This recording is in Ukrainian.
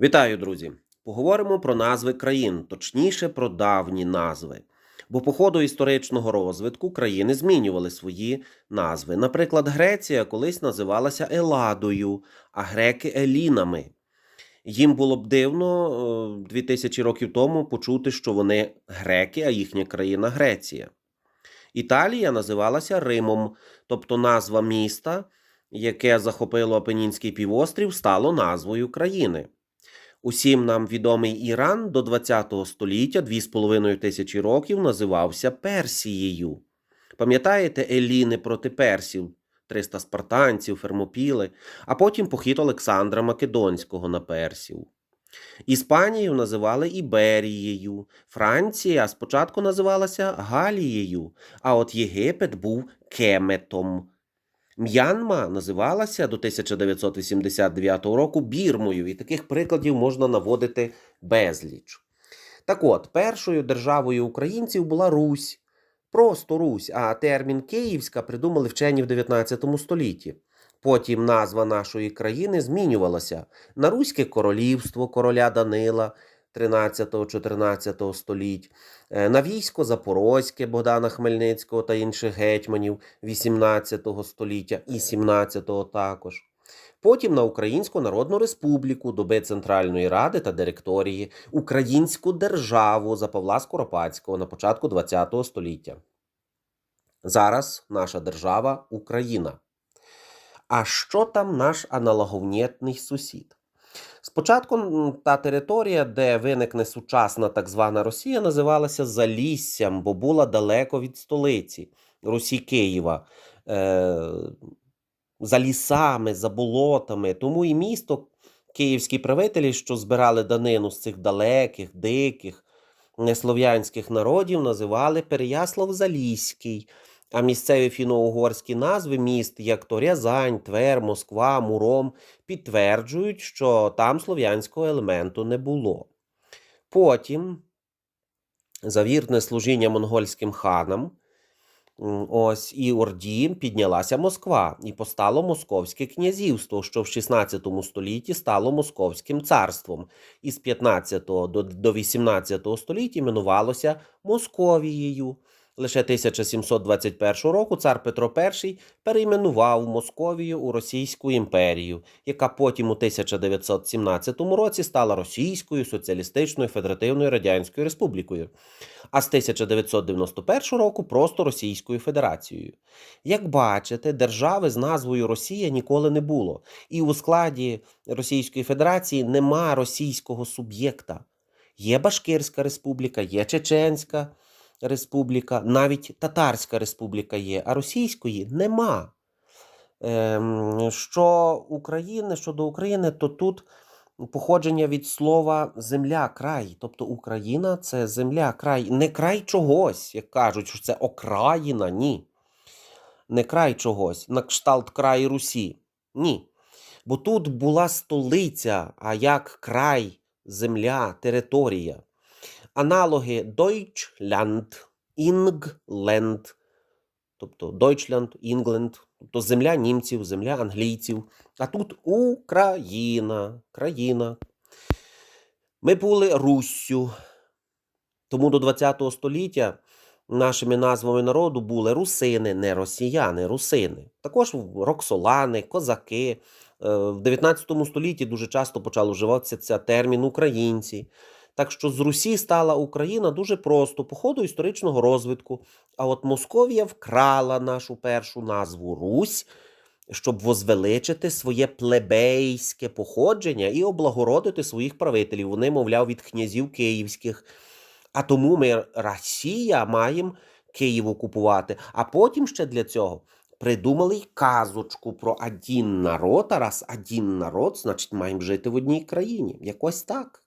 Вітаю, друзі! Поговоримо про назви країн, точніше про давні назви. Бо по ходу історичного розвитку країни змінювали свої назви. Наприклад, Греція колись називалася Еладою, а греки Елінами. Їм було б дивно е, 2000 років тому почути, що вони греки, а їхня країна Греція. Італія називалася Римом, тобто назва міста, яке захопило Апенінський півострів, стало назвою країни. Усім нам відомий Іран до ХХ століття, 2,5 тисячі років, називався Персією. Пам'ятаєте Еліни проти персів, 300 спартанців, фермопіли, а потім похід Олександра Македонського на персів. Іспанію називали Іберією, Франція спочатку називалася Галією, а от Єгипет був Кеметом. М'янма називалася до 1989 року Бірмою, і таких прикладів можна наводити безліч. Так от, першою державою українців була Русь, просто Русь, а термін Київська придумали вчені в 19 столітті. Потім назва нашої країни змінювалася на Руське королівство короля Данила 13-14 століть, е, на військо Запорозьке Богдана Хмельницького та інших гетьманів 18 століття і 17 також. Потім на Українську Народну Республіку доби Центральної Ради та директорії, Українську державу за Павла Скоропадського на початку ХХ століття. Зараз наша держава Україна. А що там наш аналоговнєтний сусід? Спочатку та територія, де виникне сучасна так звана Росія, називалася Заліссям, бо була далеко від столиці Русі Києва, е, за лісами, за болотами. Тому і місто київські правителі, що збирали данину з цих далеких, диких, неслов'янських народів, називали Переяслав-Заліський. А місцеві фіно-угорські назви міст, як то Рязань, Твер, Москва, Муром, підтверджують, що там слов'янського елементу не було. Потім за вірне служіння монгольським ханам ось і Орді піднялася Москва, і постало Московське князівство, що в 16 столітті стало Московським царством, і з 15 до, до 18 століття іменувалося Московією. Лише 1721 року цар Петро І перейменував Московію у Російську імперію, яка потім у 1917 році стала Російською Соціалістичною Федеративною Радянською Республікою, а з 1991 року просто Російською Федерацією. Як бачите, держави з назвою Росія ніколи не було, і у складі Російської Федерації нема російського суб'єкта. Є Башкирська республіка, є Чеченська республіка, навіть Татарська республіка є, а російської нема. Ем, що України, щодо України, то тут походження від слова земля, край. Тобто Україна це земля, край. Не край чогось, як кажуть, що це окраїна, ні. Не край чогось, на кшталт край Русі. Ні. Бо тут була столиця, а як край, земля, територія. Аналоги Deutschland, England, тобто Deutschland, England, тобто земля німців, земля англійців. А тут Україна, країна. Ми були Руссю. Тому до ХХ століття нашими назвами народу були русини, не росіяни, русини. Також роксолани, козаки. Е, В 19 столітті дуже часто почав вживатися ця термін українці. Так що з Русі стала Україна дуже просто по ходу історичного розвитку. А от Московія вкрала нашу першу назву Русь, щоб возвеличити своє плебейське походження і облагородити своїх правителів. Вони, мовляв, від князів київських. А тому ми, Росія, маємо Київ окупувати. А потім ще для цього придумали й казочку про один народ, а раз один народ, значить маємо жити в одній країні. Якось так.